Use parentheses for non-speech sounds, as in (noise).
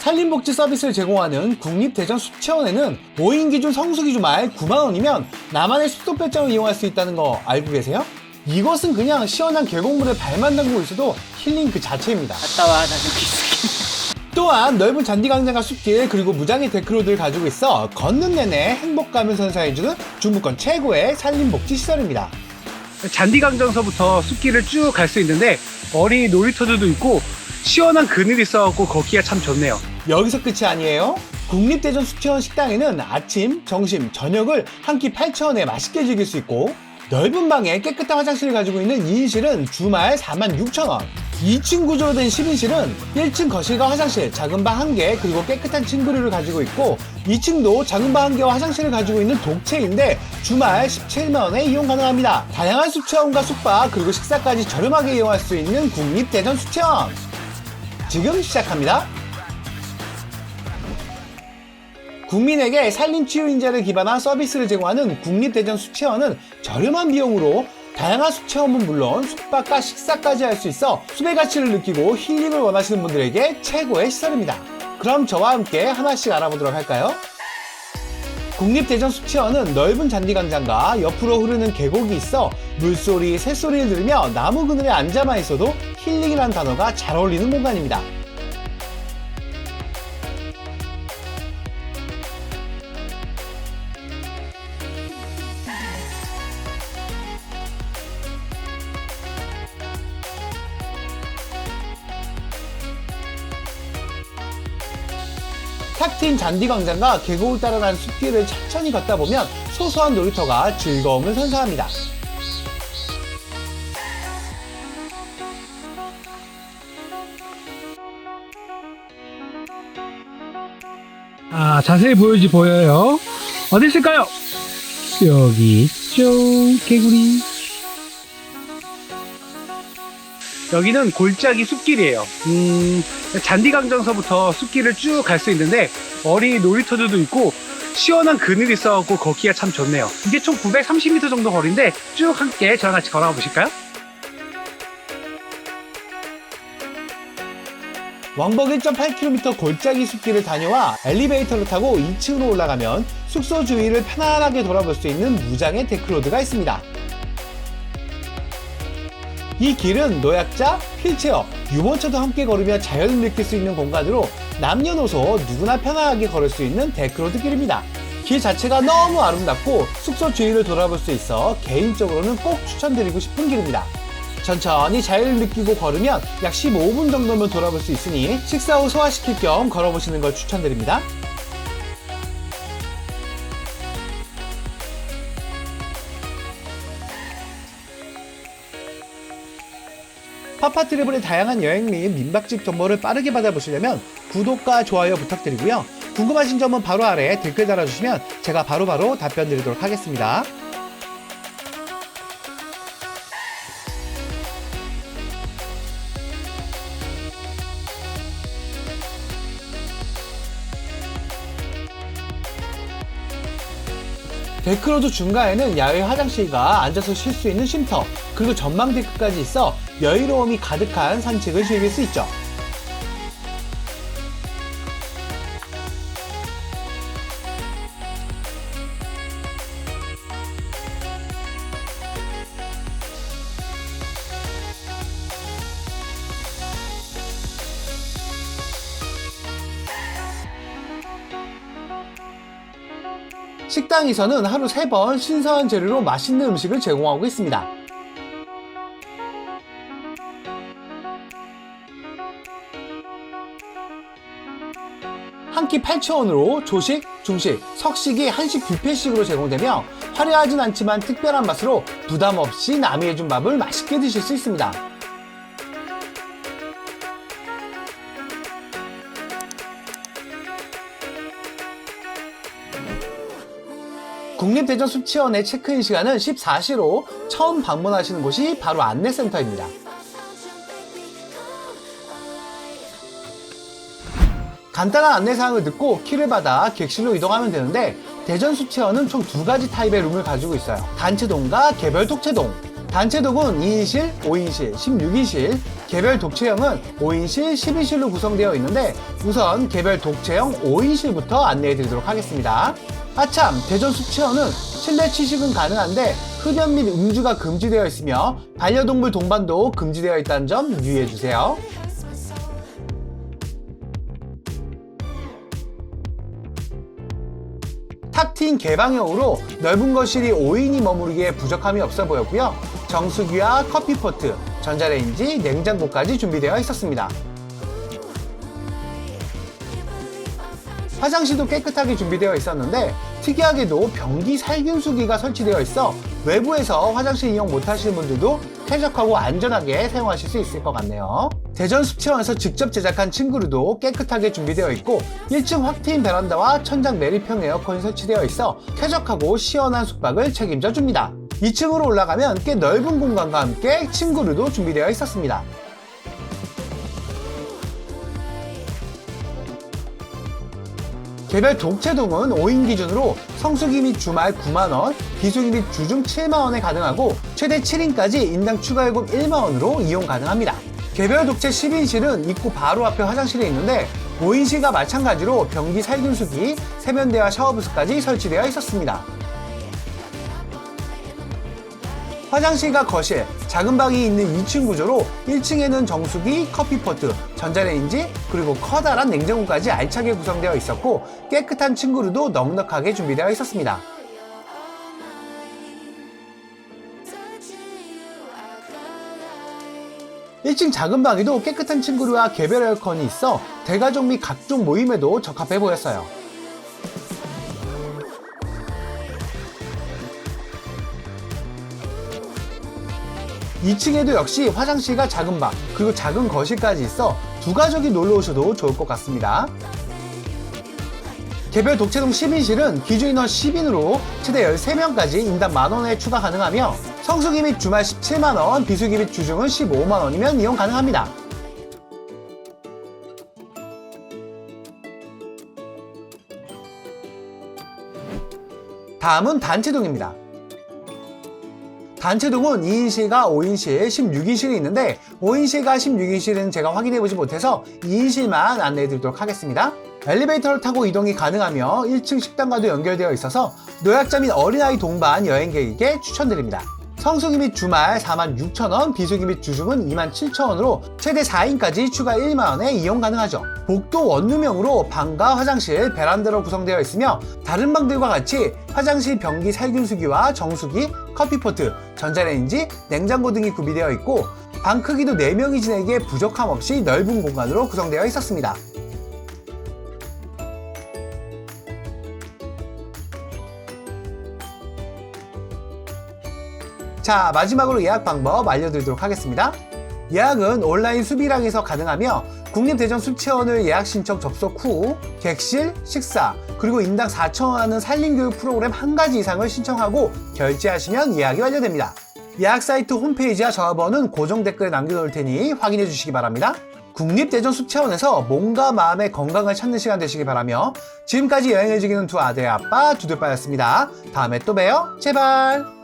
산림복지 서비스를 제공하는 국립대전 수채원에는 5인 기준 성수기 주말 9만원이면 나만의 숲도 배짱을 이용할 수 있다는 거 알고 계세요? 이것은 그냥 시원한 계곡물에 발만 담그고 있어도 힐링 그 자체입니다. 갔다 와 나는 비스킷 (laughs) 또한 넓은 잔디광장과 숲길 그리고 무장의 데크로드를 가지고 있어 걷는 내내 행복감을 선사해주는 중부권 최고의 산림복지 시설입니다. 잔디광장서부터 숲길을 쭉 갈 수 있는데 어린이 놀이터들도 있고 시원한 그늘이 있어갖고 걷기가 참 좋네요. 여기서 끝이 아니에요. 국립대전 수채원 식당에는 아침, 점심, 저녁을 한 끼 8,000원에 맛있게 즐길 수 있고 넓은 방에 깨끗한 화장실을 가지고 있는 2인실은 주말 46,000원 2층 구조로 된 10인실은 1층 거실과 화장실, 작은 방 1개 그리고 깨끗한 침구류를 가지고 있고 2층도 작은 방 1개와 화장실을 가지고 있는 독채인데 주말 17만원에 이용 가능합니다. 다양한 수채원과 숙박 그리고 식사까지 저렴하게 이용할 수 있는 국립대전 수채원 지금 시작합니다. 국민에게 산림치유인재를 기반한 서비스를 제공하는 국립대전 수채원은 저렴한 비용으로 다양한 수채원은 물론 숙박과 식사까지 할 수 있어 숲의 가치를 느끼고 힐링을 원하시는 분들에게 최고의 시설입니다. 그럼 저와 함께 하나씩 알아보도록 할까요? 국립대전 수채원은 넓은 잔디광장과 옆으로 흐르는 계곡이 있어 물소리, 새소리를 들으며 나무 그늘에 앉아만 있어도 힐링이라는 단어가 잘 어울리는 공간입니다. 탁 트인 잔디 광장과 계곡을 따라가는 숲길을 천천히 걷다 보면 소소한 놀이터가 즐거움을 선사합니다. 아, 자세히 보여지 보여요. 어디 있을까요? 여기 있죠, 개구리. 여기는 골짜기 숲길이에요. 음, 잔디광장서부터 숲길을 쭉 갈 수 있는데 어린이 놀이터들도 있고 시원한 그늘이 있어갖고 걷기가 참 좋네요. 이게 총 930m 정도 거리인데 쭉 함께 저랑 같이 걸어가 보실까요? 왕복 1.8km 골짜기 숲길을 다녀와 엘리베이터를 타고 2층으로 올라가면 숙소 주위를 편안하게 돌아볼 수 있는 무장의 데크로드가 있습니다. 이 길은 노약자, 휠체어, 유모차도 함께 걸으며 자연을 느낄 수 있는 공간으로 남녀노소 누구나 편안하게 걸을 수 있는 데크로드 길입니다. 길 자체가 너무 아름답고 숙소 주위를 돌아볼 수 있어 개인적으로는 꼭 추천드리고 싶은 길입니다. 천천히 자연을 느끼고 걸으면 약 15분 정도면 돌아볼 수 있으니 식사 후 소화시킬 겸 걸어보시는 걸 추천드립니다. 파파 트래블의 다양한 여행 및 민박집 정보를 빠르게 받아보시려면 구독과 좋아요 부탁드리고요. 궁금하신 점은 바로 아래 댓글 달아주시면 제가 바로바로 답변 드리도록 하겠습니다. 데크로드 중간에는 야외 화장실과 앉아서 쉴 수 있는 쉼터, 그리고 전망 데크까지 있어 여유로움이 가득한 산책을 즐길 수 있죠. 식당에서는 하루 3번 신선한 재료로 맛있는 음식을 제공하고 있습니다. 한 끼 8,000원으로 조식, 중식, 석식이 한식 뷔페식으로 제공되며 화려하진 않지만 특별한 맛으로 부담 없이 남이 해준 밥을 맛있게 드실 수 있습니다. 국립대전 수치원의 체크인 시간은 14시로 처음 방문하시는 곳이 바로 안내센터입니다. 간단한 안내사항을 듣고 키를 받아 객실로 이동하면 되는데 대전 수채원은 총 두 가지 타입의 룸을 가지고 있어요. 단체동과 개별 독채동. 단체동은 2인실, 5인실, 16인실, 개별 독채형은 5인실, 12실로 구성되어 있는데 우선 개별 독채형 5인실부터 안내해 드리도록 하겠습니다. 아참, 대전 숙취원은 실내 취식은 가능한데 흡연 및 음주가 금지되어 있으며 반려동물 동반도 금지되어 있다는 점 유의해 주세요. 탁 트인 개방형으로 넓은 거실이 5인이 머무르기에 부족함이 없어 보였고요. 정수기와 커피포트, 전자레인지, 냉장고까지 준비되어 있었습니다. 화장실도 깨끗하게 준비되어 있었는데 특이하게도 변기 살균수기가 설치되어 있어 외부에서 화장실 이용 못하시는 분들도 쾌적하고 안전하게 사용하실 수 있을 것 같네요. 대전 수채원에서 직접 제작한 침구류도 깨끗하게 준비되어 있고 1층 확 트인 베란다와 천장 매립형 에어컨이 설치되어 있어 쾌적하고 시원한 숙박을 책임져 줍니다. 2층으로 올라가면 꽤 넓은 공간과 함께 침구류도 준비되어 있었습니다. 개별 독채동은 5인 기준으로 성수기 및 주말 9만원, 비수기 및 주중 7만원에 가능하고 최대 7인까지 인당 추가 요금 1만원으로 이용 가능합니다. 개별 독채 10인실은 입구 바로 앞에 화장실이 있는데 5인실과 마찬가지로 변기 살균수기, 세면대와 샤워부스까지 설치되어 있었습니다. 화장실과 거실, 작은 방이 있는 2층 구조로 1층에는 정수기, 커피포트, 전자레인지, 그리고 커다란 냉장고까지 알차게 구성되어 있었고 깨끗한 침구류도 넉넉하게 준비되어 있었습니다. 1층 작은 방에도 깨끗한 침구류와 개별 에어컨이 있어 대가족 및 각종 모임에도 적합해 보였어요. 2층에도 역시 화장실과 작은 방, 그리고 작은 거실까지 있어 두 가족이 놀러 오셔도 좋을 것 같습니다. 개별 독채동 10인실은 기준 인원 10인으로 최대 13명까지 인당 만원에 추가 가능하며 성수기 및 주말 17만원, 비수기 및 주중은 15만원이면 이용 가능합니다. 다음은 단체동입니다. 단체동은 2인실과 5인실, 16인실이 있는데 5인실과 16인실은 제가 확인해보지 못해서 2인실만 안내해드리도록 하겠습니다. 엘리베이터를 타고 이동이 가능하며 1층 식당과도 연결되어 있어서 노약자 및 어린아이 동반 여행객에게 추천드립니다. 성수기 및 주말 46,000원, 비수기 및 주중은 27,000원으로 최대 4인까지 추가 1만원에 이용 가능하죠. 복도 원룸형으로 방과 화장실, 베란다로 구성되어 있으며 다른 방들과 같이 화장실 변기 살균수기와 정수기, 커피포트, 전자레인지, 냉장고 등이 구비되어 있고 방 크기도 4명이 지내기에 부족함 없이 넓은 공간으로 구성되어 있었습니다. 자, 마지막으로 예약 방법 알려드리도록 하겠습니다. 예약은 온라인 수비랑에서 가능하며 국립대전 수채원을 예약 신청 접속 후 객실, 식사, 그리고 인당 4,000원 하는 산림교육 프로그램 한 가지 이상을 신청하고 결제하시면 예약이 완료됩니다. 예약 사이트 홈페이지와 전화번호는 고정 댓글에 남겨놓을 테니 확인해 주시기 바랍니다. 국립대전 수채원에서 몸과 마음의 건강을 찾는 시간 되시기 바라며 지금까지 여행을 즐기는 두 아들의 아빠 두들빠였습니다. 다음에 또 봬요. 제발.